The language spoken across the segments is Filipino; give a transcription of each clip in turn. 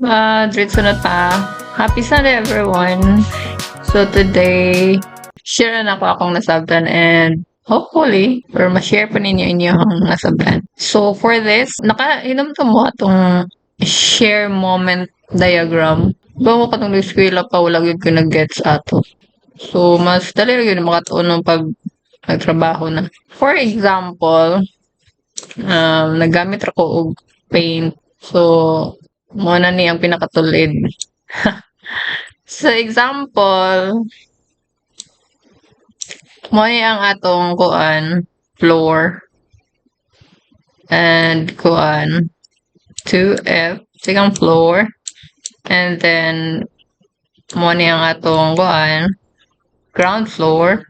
Diretso na ta. Happy Sunday everyone. So today, share na ako akong nasabtan and hopefully, or ma-share pa ninyo inyong nasabtan. So for this, nakainom to mo atong share moment diagram. Bago ka itong eskwela pa, wala yun ko nag-gets ato. So, mas dali yun makatuon ng pag nagtrabaho na. For example, um, nagamit ako og paint. So, mo na ni ang pinakatulid. so, example, mo ang atong kuan floor. And kuan 2F second floor. And then mo ni ang atong kuan ground floor.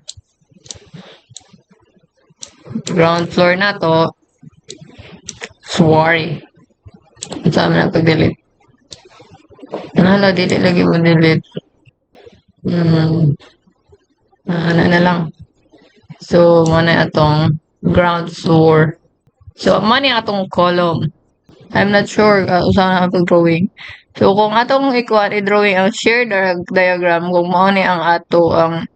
Ground floor na to sorry sa amin ang pag-delete Nala, dili lagi mo delete. Hmm. Ah, ano na lang. So, mo na atong ground floor. So, mo na atong column. I'm not sure uh, usaha na pag drawing. So, kung atong ikuan i-drawing ang shear dia- diagram, kung mo ni ang ato ang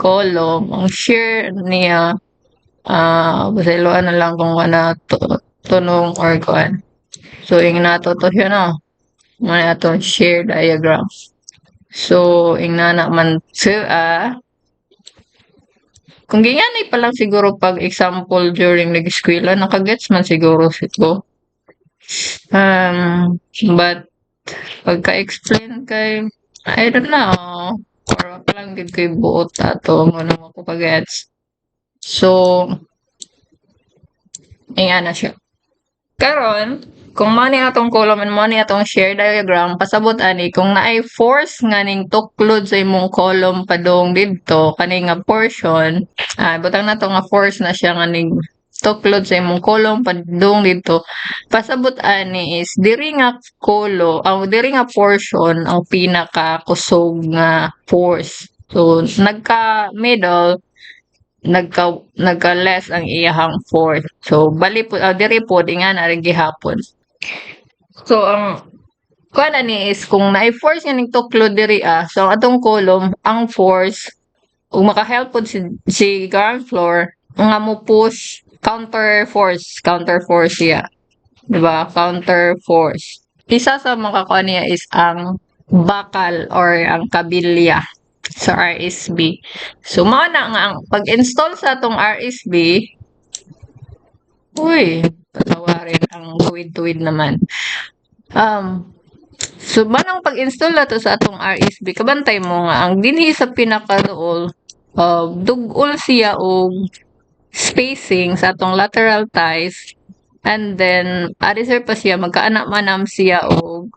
column, ang shear niya, ah, basiloan na lang kung ano tunong or kuan. So, ing nato to yun no may atong share diagram. So, ingana man sa kung ganyan pa lang siguro pag example during nag-eskwela, nakagets man siguro sito. Um, but, pagka-explain kay, I don't know, or pa lang gid kay buot ato, ano mo ko pag-gets. So, ingana siya. Karon, kung money atong column and money atong share diagram, pasabot ani kung naay force nga ning tuklod sa imong column padong didto kani nga portion, ah butang na to nga force na siya nga ning tuklod sa imong column padong didto. Pasabot ani is diri nga kolo, ang diri nga portion ang pinaka kusog nga force. So nagka middle nagka nagka less ang iyahang force. So bali po uh, diri po inga na rin gihapon. So ang kuan ani is kung na-force nga ning tuklo diri ah, so atong column ang force ug maka-help pod si, si ground floor nga mo push counter force, counter force siya. Diba? Counter force. Isa sa mga kuan niya is ang bakal or ang kabilya sa RSB. So, mao nga ang pag-install sa atong RSB, uy, patawarin ang tuwid-tuwid naman. Um, so, manang pag-install na to sa atong RSB, kabantay mo nga, ang dinhi sa pinaka-roll, uh, dugol siya og spacing sa atong lateral ties, and then, arisir pa siya, magkaanak manam siya og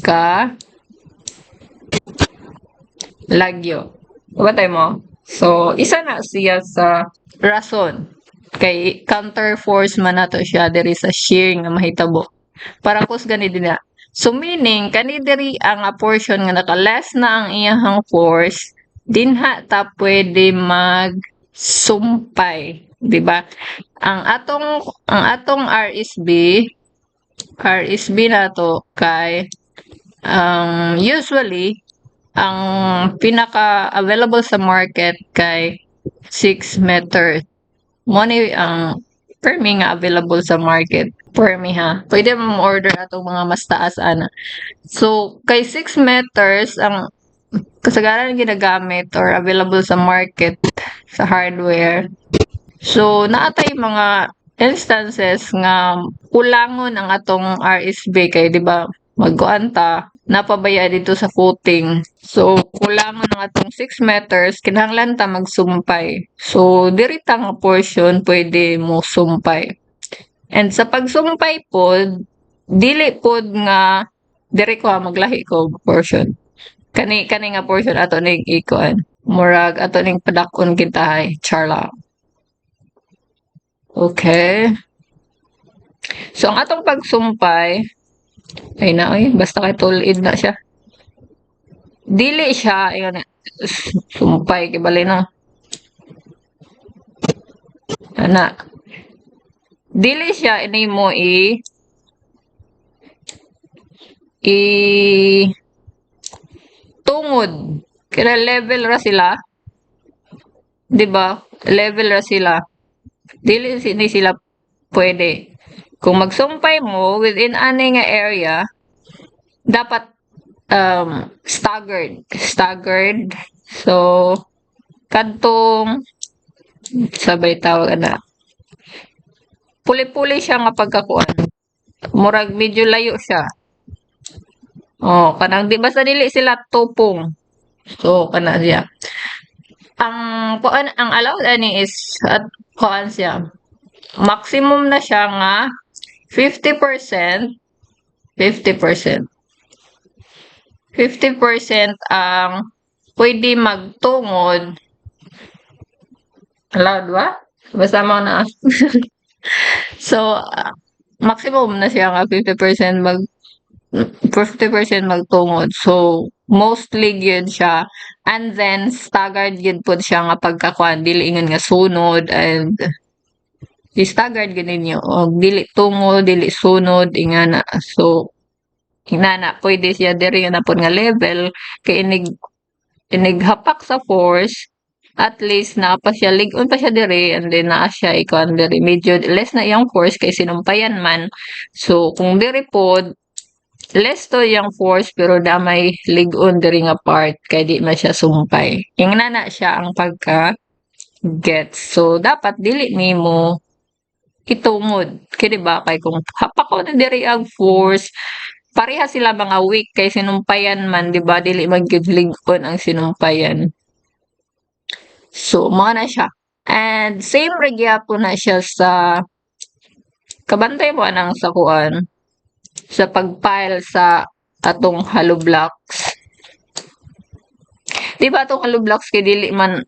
ka lagyo. Batay mo? So, isa na siya sa rason. Kay counter force man nato siya diri sa shear nga mahitabo. Para kus gani din na. So meaning kani diri ang portion nga naka-less na ang iyahang force dinha ta pwede mag sumpay, di ba? Ang atong ang atong RSB RSB nato kay um, usually ang pinaka available sa market kay 6 meter. Money ang permi nga available sa market. Permi ha. Pwede mo order atong mga mas taas ana. So kay 6 meters ang kasagaran ginagamit or available sa market sa hardware. So naatay mga instances nga kulangon ang atong RSB kay di ba magkuan ta napabaya dito sa footing. So, kulangan ng atong 6 meters, kinahanglan ta magsumpay. So, diri ta nga portion pwede mo sumpay. And sa pagsumpay pod, dili pod nga diri ko maglahi ko portion. Kani kani nga portion ato ning ikuan. Murag ato ning padakon kintahay, charla. Okay. So, ang atong pagsumpay, ay na, ay, basta kay tulid na siya. Dili siya, ayun, sumpay, kibali na. Ana. Dili siya, ini mo i i tungod kaya level ra sila 'di ba level ra sila dili sila pwede. Kung magsumpay mo within ani nga area dapat um staggered. Staggered. So kadtong sabay tawag na. Puli-puli siya nga pagkakuan. Murag medyo layo siya. Oh kanang di basta dili sila tupong. So kana siya. Ang kuan ang allowed ani is at kuan siya maximum na siya nga 50% 50% 50% ang pwede magtungod allowed ba? Basta mo na. so, ah, maximum na siya nga 50% mag 50% magtungod. So, mostly gyud siya. And then, staggered gyud po siya nga pagkakuan. Dili ingon nga sunod and di staggered gyud ninyo. O, dili tungod, dili sunod, ingana. So, inana, pwede siya diri na po nga level. Kay inig, inighapak sa force, at least naa pa siya ligon pa siya diri and then naa siya ikuan diri medyo less na iyang force kay sinumpayan man so kung diri pod less to yung force pero damay ligon diri nga part kay di man siya sumpay ingna na siya ang pagka gets so dapat dili nimo itungod di ba kay kung hapak ko na diri ang force pareha sila mga weak kay sinumpayan man di ba dili ligon ang sinumpayan So, mga na siya. And same ra gyapon na siya sa kabantay mo anang sa kuan sa pagpile sa atong hollow blocks. Di ba atong hollow blocks kay dili man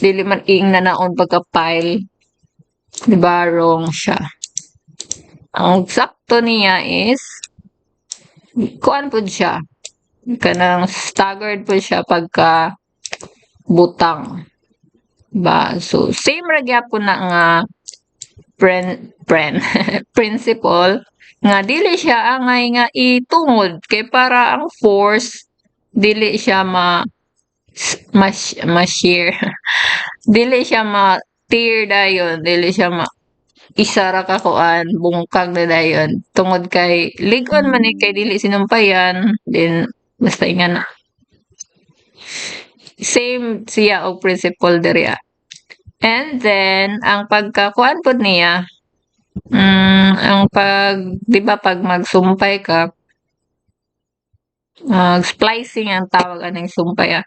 dili man ing na naon pagka-pile. Di ba wrong siya. Ang sakto niya is kuan pud siya. Kanang staggered po siya pagka butang. Ba? So, same ra gyapon na nga pren, pren, principle nga dili siya angay nga itungod kay para ang force dili siya ma mas ma-share dili siya ma tear dayon dili siya ma isa ra ka kuan bungkag na dayon tungod kay ligon man ni kay dili sinumpayan then basta ingan na same siya og principle diri ah. And then ang pagkakuan pod niya mm, ang pag di ba pag magsumpay ka uh, splicing ang tawag aning sumpay ah.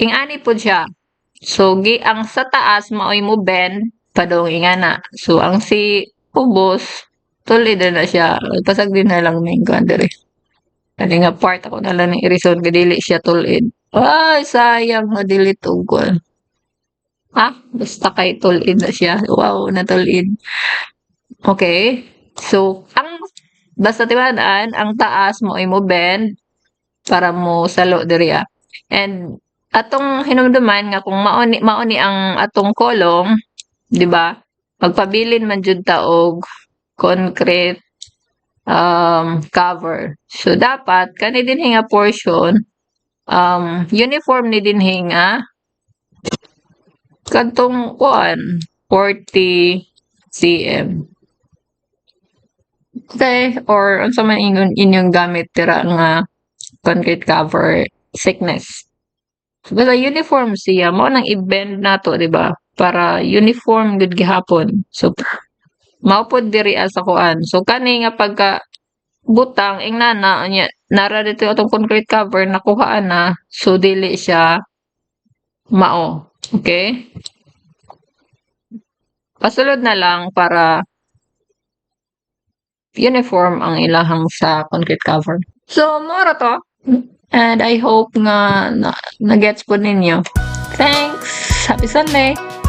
Ingani pod siya. So gi ang sa taas maoy mo bend padong ingana. So ang si ubos tulid na siya. Pasag din na lang may kuan. Kani nga part ako na lang ng irison kadili siya tulid. Ay, sayang nga dili. Ah, basta kay tulid na siya. Wow, natulid. Okay. So, ang basta tiwadaan, ang taas mo ay mo bend para mo salo diri ah. And atong hinumduman nga kung mauni mauni ang atong kolong, di ba? Magpabilin man jud ta og concrete um, cover. So dapat kani din nga portion um, uniform ni din hinga kadtong kuan 40 cm. Okay, or unsa man ingon inyong gamit tira nga concrete cover thickness. Basta uniform siya mo nang i-bend nato, di ba? Para uniform gud gihapon. So mao pod diri sa kuan. So kani nga pagka butang ing nana nya nara dito atong concrete cover nakuhaan na so dili siya mao. Okay? Pasulod na lang para uniform ang ilahang sa concrete cover. So, mora to. And I hope nga na, na gets po ninyo. Thanks! Happy Sunday!